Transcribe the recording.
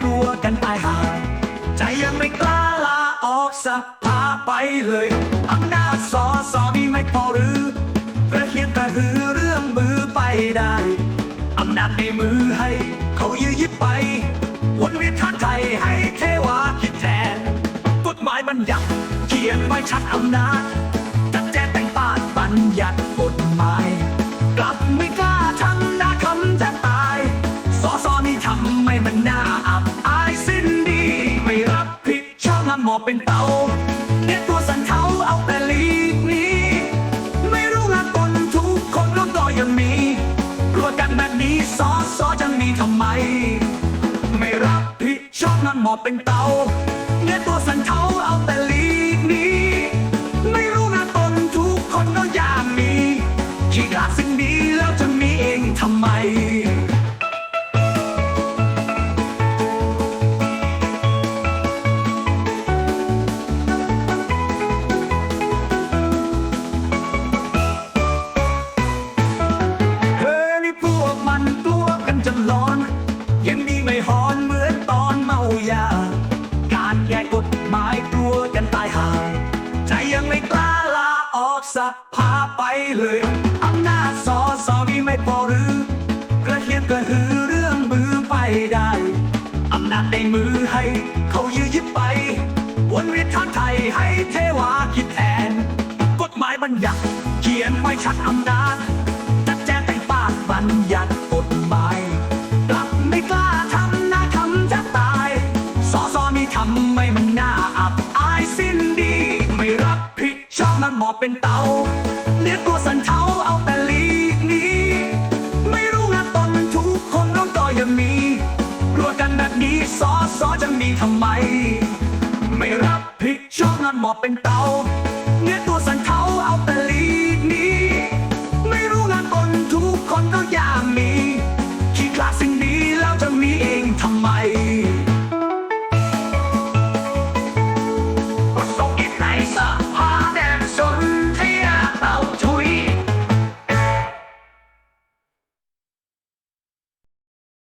กลัวกันตายหาใจยังไม่กล้าลาออกสภาไปเลยอำนาจสอสอนี่ไม่พอหรือกระเทียมกระหือเรื่องมือไปได้อำนาจในมือให้ เขายื้อยึดไปวนเวียนทางใจให้เทวาคิดแทนกฎหมายบัญญัติเขียนไว้ชัดอำนาจจัดแจงแต่งตั้งบัญญัติกฎำไม่มันน่าอับอายสิ้นดี ไม่รับผิดชอบงานหมอบเป็นเตาเนี่ยตัวสันเทาเอาแต่ลีกนี้ ไม่รู้งานตนทุกคนล้มก็ยังมีกลัวกันแบบนี้สอสอจะมีทำไม ไม่รับผิดชอบงานหมอบเป็นเตาเนี่ยตัวสันเทาเอาแต่ลีกนี้ ไม่รู้งานตนทุกคนก็อยากมีขี้กลาดสิ่งนี้แล้วจะมีเองทำไม ยังไม่กล้าลาออกสภาไปเลยอำนาจสอสอนี่ไม่พอหรือกระเทียมกระหือเรื่องมือไปได้อำนาจในมือให้เขายื้อยึดไป วนเวียนทางไทยให้เทวาคิดแทน กฎหมายบัญญัติเขียนไว้ชัดอำนาจจัดแจงแต่งปากบัญญัติกฎหมายกลับไม่กล้าทำน้าคำจะตายสอสอมีทำไม่มันน่าอับอายสิ้นดีไม่รับ มันหมอบเป็นเตาเลี้ยงตัวสันเทาเอาแต่ลีกนี้ ไม่รู้งานตอนมันทุกคนร้องก็ยังมีกลัวกันแบบนี้สอสอจะมีทำไม ไม่รับผิดชอบงานหมอบเป็นเตา